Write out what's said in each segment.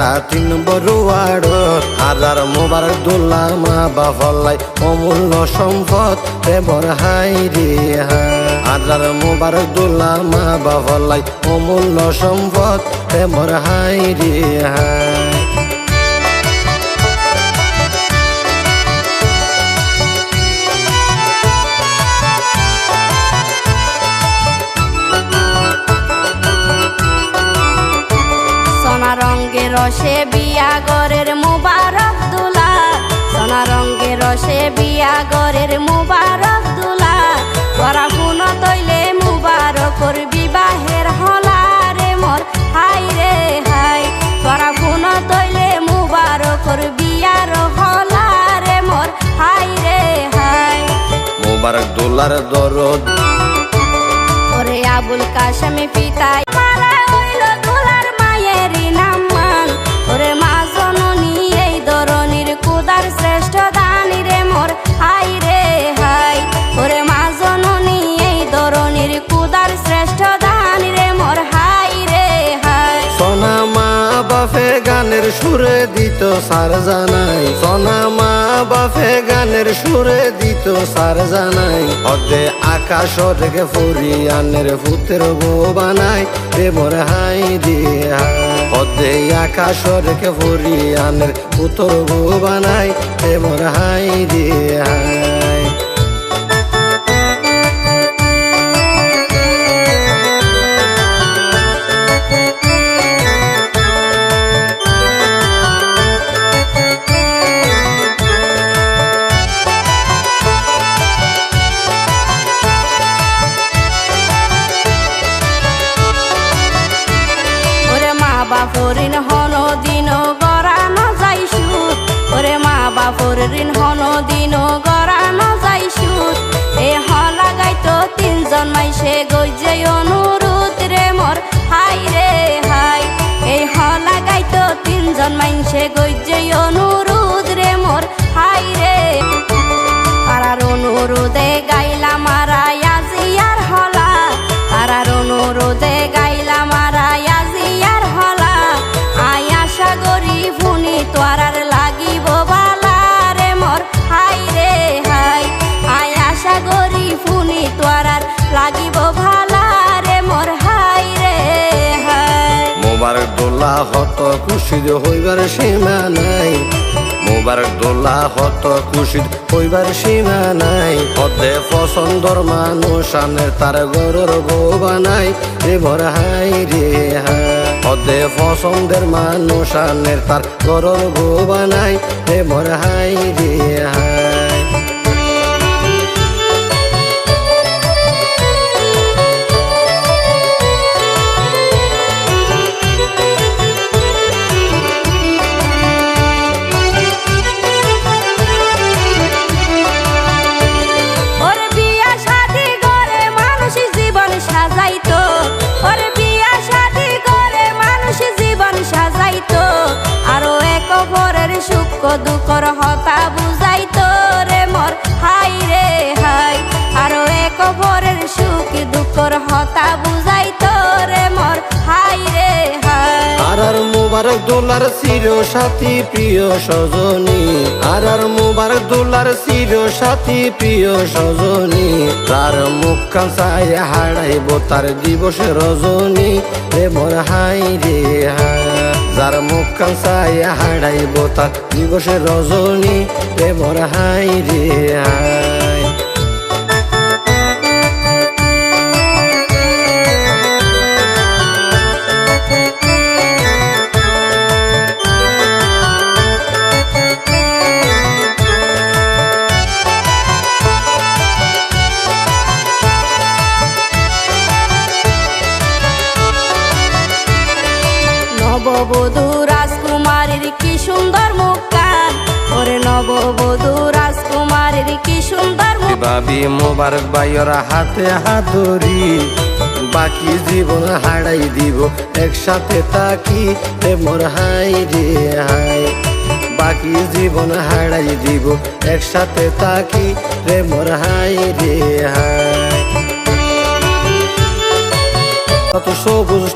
কাটা তিন বড়ুয়াড় হাজার মোবার দোলা মা বাফলাই অমূল্য সম্পদ প্রেমর হাই রে। হাজার মোবার দোলা মা বাফলাই অমূল্য সম্পদ প্রেমর হাই রে। হাই রসে বিয়া গরের মুবারক দুলা সোনা রঙের রসে বিয়া গরের মুবারক দুলা তোরা শুন তৈলে মুবারকর বিবাহের হলা রে মোর। হাই রে হাই তোরা শুন তৈলে মুবারকর বিয়ার হলা রে মোর। হাই রে হাই। মোবারক দোলার দরদ। ওরে আবুল কাশেমে পিতাই। সার জানাই সোনা মা বাফে গানের সুরে দিত সার জানাই অদে আকাশ থেকে ফুরিয়ানের ফুতের বউ বানাই। রে মোর হাই দিয়া অর্ধে আকাশ থেকে ফুরিয়ানের পুত্র বউ বানাই। রে মোর হাই রে বাপর ঋণ হন দিন গড়ানো যাই সুদ ওরে মা বাপর ঋণ হন দিন গড়ানো যাই সুদ এ হলা গাইতো তিনজন মাইসে গইজে অনুরোধ রে মোর। হাই রে হাই এই হলা গাইতো তিনজন মাইসে গইজে অনুরোধ রে মোর। হাই রে, পাড়ার অনুরোধে গাইলাম খুশিদ হইবার সীমা নাই। মোবার দোলা হত খুশিদ হইবার সীমা নাই। হতে পছন্দর মানুষ আনে, তার গরুর বউ বানাই। রে ভর হাই রে হতে পছন্দের মানুষ আনে, তার গরুর বউ বানাই। রে ভর হাই রে হাই। দুঃখর হতা বুঝাই রে মর। হাই রে হাই, আরও এক ভরের সুখ, দুঃখর হতা বুঝাইতো মুবারক দোলার চির সাথী, প্রিয় সজনী। আর আর মুবারক দোলার চির সাথী, প্রিয় সজনী। তার মুখ কাঁচাই হারাইব তার দিবসে রজনী। রে মোর হাই রে যার মুখ কাঁচাই হারাইব তার দিবসে রজনী। রে মোর হাই রে হাই নববধূ রাজকুমারীর কি সুন্দর মুখখান ওরে নববধূ রাজকুমারীর কি সুন্দর ভাবি মোবারক বাইরা হাতে হাত ধরি বাকি জীবন হারাই দিব। একসাথে তাকি রে মোর হাই রে হাই। বাকি জীবন হারাই দিব। একসাথে তাকি রে মোর হাই রে হাই। কত সবুজ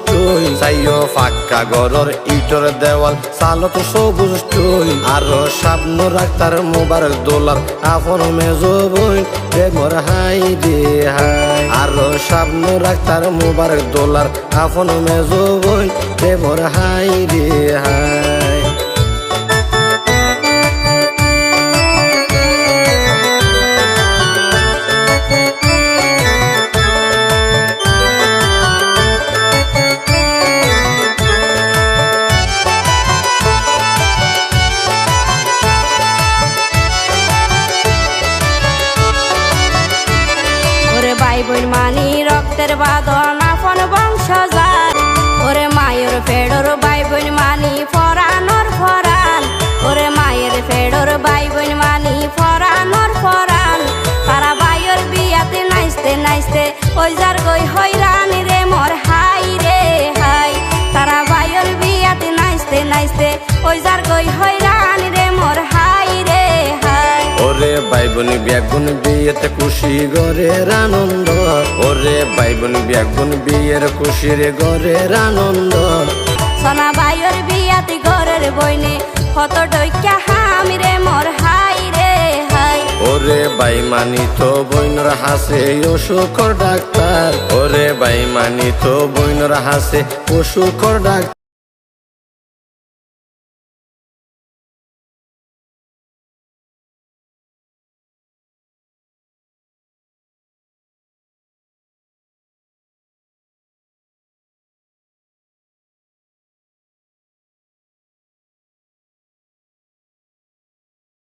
চাইও ফাঁকা গরর ইটর দেওয়াল সালত সবুজ টুই আর স্বপ্ন রাখতার মোবার দোলার আপন মেজো বই প্রেমর হাই দে হাই। আরও স্বপ্ন রাখতার মোবার দোলার আপন মেজো বই প্রেমর হাই রে হাই। ওরে ভাই বোন ব্যাগুন বিয়েতে খুশি গরের আনন্দ। ওরে ভাই বোন ব্যাগুন বিয়ের খুশির গরের আনন্দ। সোনা বাইয়ের বিয়াতে ঘরের বইনে কত ডইকা হামি রে মোর হাই রে হাই। ওরে ভাই মানি তো বইনর হাসে অসুখর ডাক্তার। ওরে ভাই মানি তো বইনর হাসে অসুখর ডাক্তার।